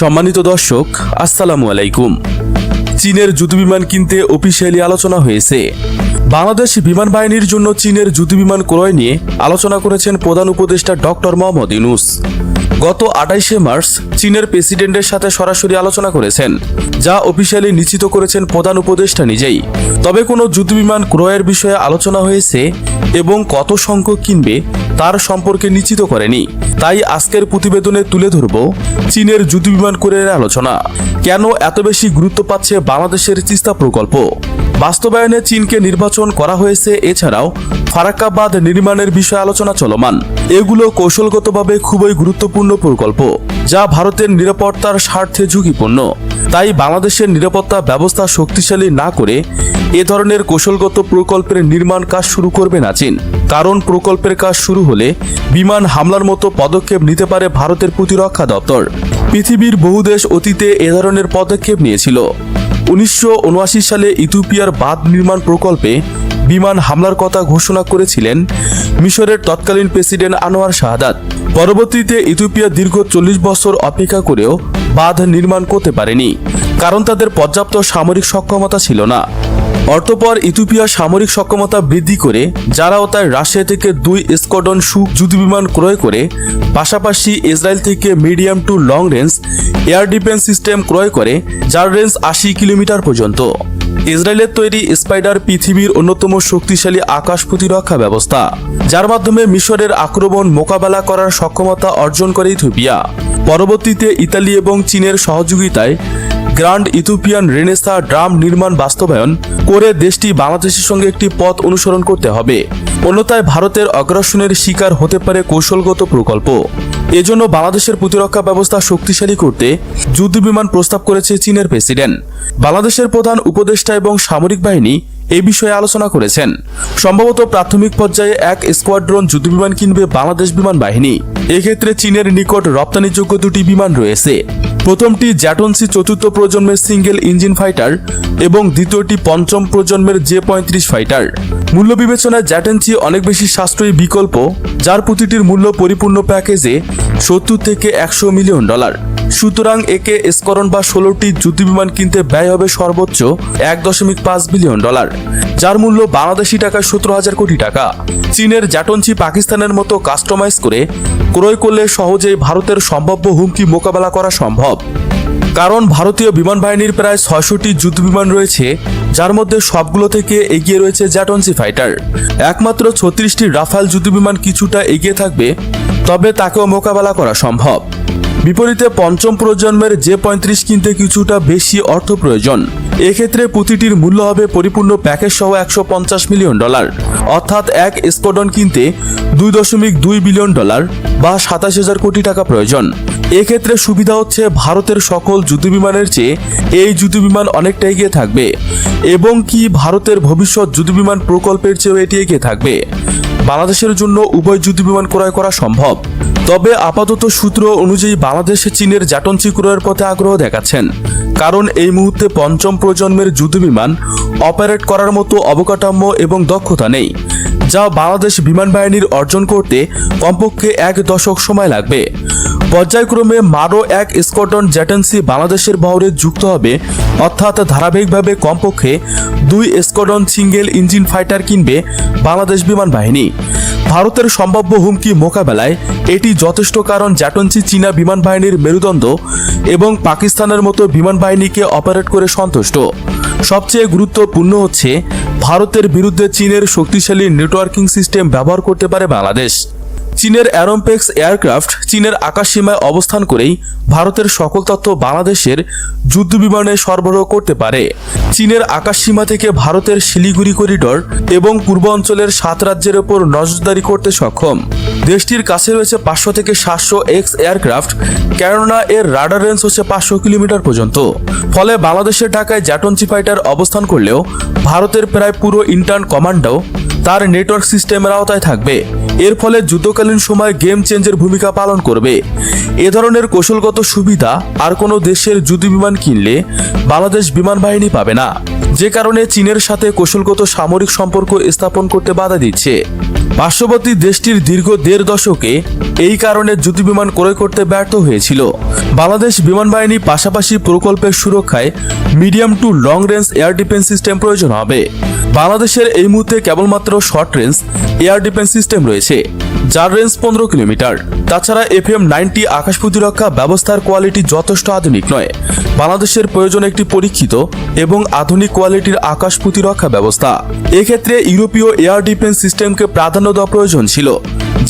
সম্মানিত দর্শক, আসসালামু আলাইকুম। চীনের যুদ্ধবিমান কিনতে অফিসিয়ালি আলোচনা হয়েছে। বাংলাদেশ বিমান বাহিনীর জন্য চীনের যুদ্ধবিমান ক্রয় নিয়ে আলোচনা করেছেন প্রধান উপদেষ্টা ডক্টর মোহাম্মদ ইউনুস। গত আঠাইশে মার্চ চীনের প্রেসিডেন্টের সাথে সরাসরি আলোচনা করেছেন, যা অফিসিয়ালি নিশ্চিত করেছেন প্রধান উপদেষ্টা নিজেই। তবে কোনো যুদ্ধবিমান ক্রয়ের বিষয়ে আলোচনা হয়েছে এবং কত সংখ্যক কিনবে তার সম্পর্কে নিশ্চিত করেনি। তাই আজকের প্রতিবেদনে তুলে ধরব চীনের যুদ্ধবিমান ক্রয়ের আলোচনা। কেন এত বেশি গুরুত্ব পাচ্ছে বাংলাদেশের তিস্তা প্রকল্প? বাস্তবায়নে চীনকে নির্বাচন করা হয়েছে, এছাড়াও ফারাক্কাবাদ নির্মাণের বিষয়ে আলোচনা চলমান। এগুলো কৌশলগতভাবে খুবই গুরুত্বপূর্ণ প্রকল্প, যা ভারতের নিরাপত্তার স্বার্থে ঝুঁকিপূর্ণ। তাই বাংলাদেশের নিরাপত্তা ব্যবস্থা শক্তিশালী না করে এ ধরনের কৌশলগত প্রকল্পের নির্মাণ কাজ শুরু করবে না চীন। কারণ প্রকল্পের কাজ শুরু হলে বিমান হামলার মতো পদক্ষেপ নিতে পারে ভারতের প্রতিরক্ষা দপ্তর। পৃথিবীর বহু দেশ অতীতে এ ধরনের পদক্ষেপ নিয়েছিল। উনিশশো উনআশি সালে ইথিওপিয়ার বাঁধ নির্মাণ প্রকল্পে বিমান হামলার কথা ঘোষণা করেছিলেন মিশরের তৎকালীন প্রেসিডেন্ট আনোয়ার শাহাদাত। পরবর্তীতে ইথিওপিয়া দীর্ঘ চল্লিশ বছর অপেক্ষা করেও বাঁধ নির্মাণ করতে পারেনি, কারণ তাদের পর্যাপ্ত সামরিক সক্ষমতা ছিল না। অর্থপর ইথিওপিয়া সামরিক সক্ষমতা বৃদ্ধি করে, যারাও তার রাশিয়া থেকে দুই স্কোয়াড্রন সু যুদ্ধবিমান ক্রয় করে, পাশাপাশি ইসরায়েল থেকে medium to long range air defence system ক্রয় করে, যার রেঞ্জ আশি কিলোমিটার পর্যন্ত। ইসরায়েলের তৈরি স্পাইডার পৃথিবীর অন্যতম শক্তিশালী আকাশ প্রতিরক্ষা ব্যবস্থা, যার মাধ্যমে মিশরের আক্রমণ মোকাবেলা করার সক্ষমতা অর্জন করে ইথিওপিয়া। পরবর্তীতে ইতালি এবং চীনের সহযোগিতায় গ্র্যান্ড ইথিওপিয়ান রেনেসা ড্রাম নির্মাণ বাস্তবায়ন করে দেশটি বাংলাদেশের সঙ্গে একটি পথ অনুসরণ করতে হবে। অন্যথায় ভারতের অগ্রাসনের শিকার হতে পারে কৌশলগত প্রকল্প। এজন্য বাংলাদেশের প্রতিরক্ষা ব্যবস্থা শক্তিশালী করতে যুদ্ধবিমান প্রস্তাব করেছে চীনের প্রেসিডেন্ট। বাংলাদেশের প্রধান উপদেষ্টা এবং সামরিক বাহিনী এ বিষয়ে আলোচনা করেছেন। সম্ভবত প্রাথমিক পর্যায়ে এক স্কোয়াড্রন যুদ্ধবিমান কিনবে বাংলাদেশ বিমান বাহিনী। এক্ষেত্রে চীনের নিকট রপ্তানিযোগ্য দুটি বিমান রয়েছে। প্রথমটি জ্যাটনসি চতুর্থ প্রজন্মের সিঙ্গেল ইঞ্জিন ফাইটার এবং দ্বিতীয়টি পঞ্চম প্রজন্মের জে পঁয়ত্রিশ ফাইটার। মূল্য বিবেচনায় জ্যাটেন্সি অনেক বেশি সাশ্রয়ী বিকল্প, যার প্রতিটির মূল্য পরিপূর্ণ প্যাকেজে সত্তর থেকে একশো মিলিয়ন ডলার। সুতরাং একে স্করণ বা ষোলোটি যুদ্ধবিমান কিনতে ব্যয় হবে সর্বোচ্চ এক দশমিক পাঁচ বিলিয়ন ডলার, যার মূল্য বাংলাদেশি টাকায় সতেরো হাজার কোটি টাকা। চীনের জ্যাটনচি পাকিস্তানের মতো কাস্টমাইজ করে ক্রয় করলে সহজেই ভারতের সম্ভাব্য হুমকি মোকাবেলা করা সম্ভব। কারণ ভারতীয় বিমান বাহিনীর প্রায় ছয়শটি যুদ্ধবিমান রয়েছে, যার মধ্যে সবগুলো থেকে এগিয়ে রয়েছে জ্যাটনসি ফাইটার। একমাত্র ছত্রিশটি রাফাল যুদ্ধবিমান কিছুটা এগিয়ে থাকবে তবে তাকেও মোকাবেলা করা সম্ভব। বিপরীতে পঞ্চম প্রজন্মের যে পঁয়ত্রিশ কিনতে কিছুটা বেশি অর্থ প্রয়োজন, এক্ষেত্রে প্রতিটির মূল্য হবে পরিপূর্ণ প্যাকেজ সহ একশো পঞ্চাশ মিলিয়ন ডলার। অর্থাৎ এক স্কোডন কিনতে দুই দশমিক দুই বিলিয়ন ডলার বা সাতাশ হাজার কোটি টাকা প্রয়োজন। এক্ষেত্রে সুবিধা হচ্ছে ভারতের সকল যুদ্ধবিমানের চেয়ে এই যুদ্ধবিমান অনেকটা এগিয়ে থাকবে। এবং কি ভারতের ভবিষ্যৎ যুদ্ধবিমান প্রকল্পের চেয়েও এটি এগিয়ে থাকবে। বাংলাদেশের জন্য উভয় যুদ্ধবিমান ক্রয় করা সম্ভব। তবে আপাতত সূত্র অনুযায়ী বাংলাদেশে চীনের জাটনচি ক্রয়ের পথে আগ্রহ দেখাচ্ছেন। কারণ এই মুহূর্তে পঞ্চম প্রজন্মের যুদ্ধবিমান অপারেট করার মতো অবকাঠামো এবং দক্ষতা নেই, যা বাংলাদেশ বিমান বাহিনীর অর্জন করতে কমপক্ষে এক দশক সময় লাগবে। পর্যায়ক্রমে মারো এক স্কোয়াড্রন জ্যাটেন্সি বাংলাদেশের বহরে যুক্ত হবে, অর্থাৎ ধারাবাহিকভাবে কমপক্ষে দুই স্কোয়াড্রন সিঙ্গেল ইঞ্জিন ফাইটার কিনবে বাংলাদেশ বিমান বাহিনী। ভারতের সম্ভাব্য হুমকি মোকাবেলায় এটি যথেষ্ট কারণ জ্যাটনসি চীনা বিমান বাহিনীর মেরুদণ্ড এবং পাকিস্তানের মতো বিমান বাহিনীকে অপারেট করে সন্তুষ্ট। সবচেয়ে গুরুত্বপূর্ণ হচ্ছে, ভারতের বিরুদ্ধে চীনের শক্তিশালী নেটওয়ার্কিং সিস্টেম ব্যবহার করতে পারে বাংলাদেশ। চীনের অ্যারোম্পেক্স এয়ারক্রাফট চীনের আকাশসীমায় অবস্থান করেই ভারতের সকল তথ্য বাংলাদেশের যুদ্ধ যুদ্ধবিমানে সরবরাহ করতে পারে। চীনের আকাশসীমা থেকে ভারতের শিলিগুড়ি করিডর এবং পূর্ব অঞ্চলের সাত রাজ্যের ওপর নজরদারি করতে সক্ষম। দেশটির কাছে রয়েছে পাঁচশো থেকে সাতশো এক্স এয়ারক্রাফট কেননা এর রাডার রেঞ্জ হচ্ছে পাঁচশো কিলোমিটার পর্যন্ত। ফলে বাংলাদেশের ঢাকায় জ্যাটনচি ফাইটার অবস্থান করলেও ভারতের প্রায় পুরো ইন্টার্ন কমান্ডো তার নেটওয়ার্ক সিস্টেমের আওতায় থাকবে। এর ফলে যুদ্ধকালীন সময় গেম চেঞ্জের ভূমিকা পালন করবে। এ ধরনের কৌশলগত সুবিধা আর কোনো দেশের যুদ্ধ বিমান কিনলে বাংলাদেশ বিমান বাহিনী পাবে না। যে কারণে চীনের সাথে কৌশলগত সামরিক সম্পর্ক স্থাপন করতে বাধা দিচ্ছে। পার্শ্ববর্তী দেশটির দীর্ঘ দেড় দশকে এই কারণে যুদ্ধ বিমান ক্রয় করতে ব্যর্থ হয়েছিল। বাংলাদেশ বিমান বাহিনী পাশাপাশি প্রকল্পের সুরক্ষায় medium to long range air defence system প্রয়োজন হবে। বাংলাদেশের এই মুহূর্তে কেবলমাত্র short range air defence system রয়েছে, যার রেঞ্জ পনেরো কিলোমিটার। তাছাড়া এফ এম নাইনটি আকাশ প্রতিরক্ষা ব্যবস্থার কোয়ালিটি যথেষ্ট আধুনিক নয়। বাংলাদেশের প্রয়োজন একটি পরীক্ষিত এবং আধুনিক কোয়ালিটির আকাশ প্রতিরক্ষা ব্যবস্থা। এক্ষেত্রে ইউরোপীয় এয়ার ডিফেন্স সিস্টেমকে প্রাধান্য দেওয়া প্রয়োজন ছিল।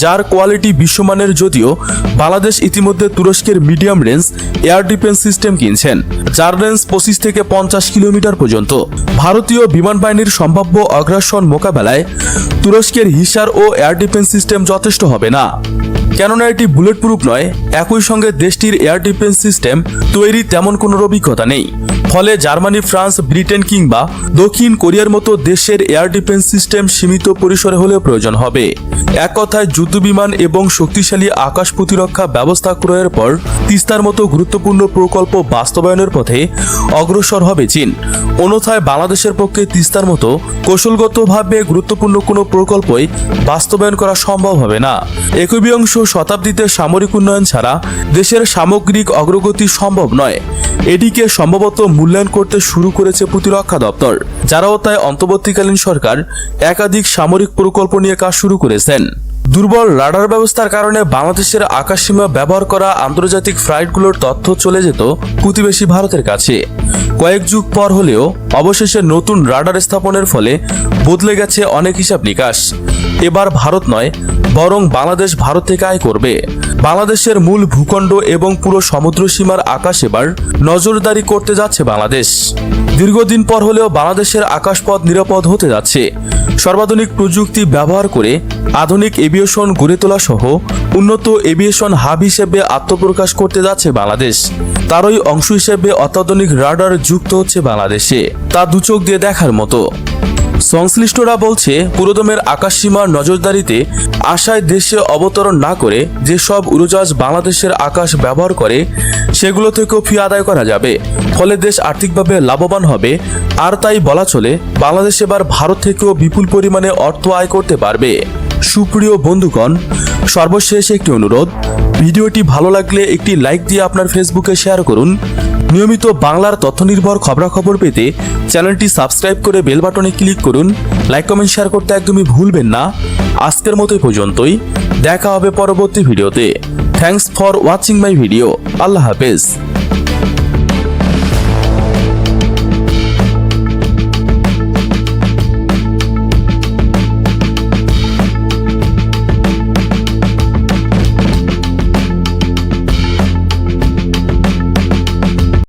যার কোয়ালিটি বিশ্বমানের যদিও বাংলাদেশ ইতিমধ্যে তুরস্কের medium range air defence system কিনছেন, যার রেঞ্জ পঁচিশ থেকে পঞ্চাশ কিলোমিটার পর্যন্ত। ভারতীয় বিমান বাহিনীর সম্ভাব্য অগ্রাসন মোকাবেলায় তুরস্কের Hisar O air defence system যথেষ্ট হবে না। কেননা এটি বুলেট প্রুফ নয়, একই সঙ্গে দেশটির এয়ার ডিফেন্স সিস্টেম তৈরি তেমন কোনো অভিজ্ঞতা নেই। ফলে জার্মানি, ফ্রান্স, ব্রিটেন কিংবা দক্ষিণ কোরিয়ার মতো দেশের এয়ার ডিফেন্স সিস্টেম সীমিত পরিসরে হলেও প্রয়োজন হবে। এক কথায় যুদ্ধবিমান এবং শক্তিশালী আকাশ প্রতিরক্ষা ব্যবস্থা ক্রয়ের পর তিস্তার মতো গুরুত্বপূর্ণ প্রকল্প বাস্তবায়নের পথে অগ্রসর হবে চীন। অন্যথায় বাংলাদেশের পক্ষে তিস্তার মতো কৌশলগতভাবে গুরুত্বপূর্ণ কোনো প্রকল্পই বাস্তবায়ন করা সম্ভব হবে না। একবিংশ শতাব্দীতে সামরিক উন্নয়ন ছাড়া দেশের সামগ্রিক অগ্রগতি সম্ভব নয়। এটিকে সম্ভবত মূল্যায়ন করতে শুরু করেছে প্রতিরক্ষা দপ্তর। যারাও তাই অন্তর্বর্তীকালীন সরকার একাধিক সামরিক প্রকল্প নিয়ে কাজ শুরু করেছেন। দুর্বল রাডার ব্যবস্থার কারণে বাংলাদেশের আকাশসীমা ব্যবহার করা আন্তর্জাতিক ফ্লাইটগুলোর তথ্য চলে যেত প্রতিবেশী ভারতের কাছে। কয়েক যুগ পর হলেও অবশেষে নতুন রাডার স্থাপনের ফলে বদলে গেছে অনেক হিসাব নিকাশ। এবার ভারত নয় বরং বাংলাদেশ ভারত থেকে আয় করবে। বাংলাদেশের মূল ভূখণ্ড এবং পুরো সমুদ্র সীমার আকাশ এবার নজরদারি করতে যাচ্ছে বাংলাদেশ। দীর্ঘদিন পর হলেও বাংলাদেশের আকাশপথ নিরাপদ হতে যাচ্ছে। সর্বাধুনিক প্রযুক্তি ব্যবহার করে আধুনিক এভিয়েশন গড়ে তোলা সহ উন্নত এভিয়েশন হাব হিসেবে আত্মপ্রকাশ করতে যাচ্ছে বাংলাদেশ। তারই অংশ হিসেবে অত্যাধুনিক রাডার যুক্ত হচ্ছে বাংলাদেশে। তা দুচোখ দিয়ে দেখার মতো। সংশ্লিষ্টরা বলছে, পুরোদমের আকাশসীমার নজরদারিতে আশায় দেশে অবতরণ না করে যেসব উড়োজাহাজ বাংলাদেশের আকাশ ব্যবহার করে, সেগুলো থেকেও ফি আদায় করা যাবে। ফলে দেশ আর্থিকভাবে লাভবান হবে, আর তাই বলা চলে, বাংলাদেশ এবার ভারত থেকেও বিপুল পরিমাণে অর্থ আয় করতে পারবে। সুপ্রিয় বন্ধুগণ, সর্বশেষ একটি অনুরোধ, ভিডিওটি ভালো লাগলে একটি লাইক দিয়ে আপনার ফেসবুকে শেয়ার করুন। নিয়মিত বাংলার তথ্য নির্ভর খবরাখবর পেতে চ্যানেলটি সাবস্ক্রাইব করে বেল বাটনে ক্লিক করুন। লাইক, কমেন্ট, শেয়ার করতে একদমই ভুলবেন না। আজকের মতো পর্যন্তই। দেখা হবে পরবর্তী ভিডিওতে। Thanks for watching my video আল্লাহ হাফেজ।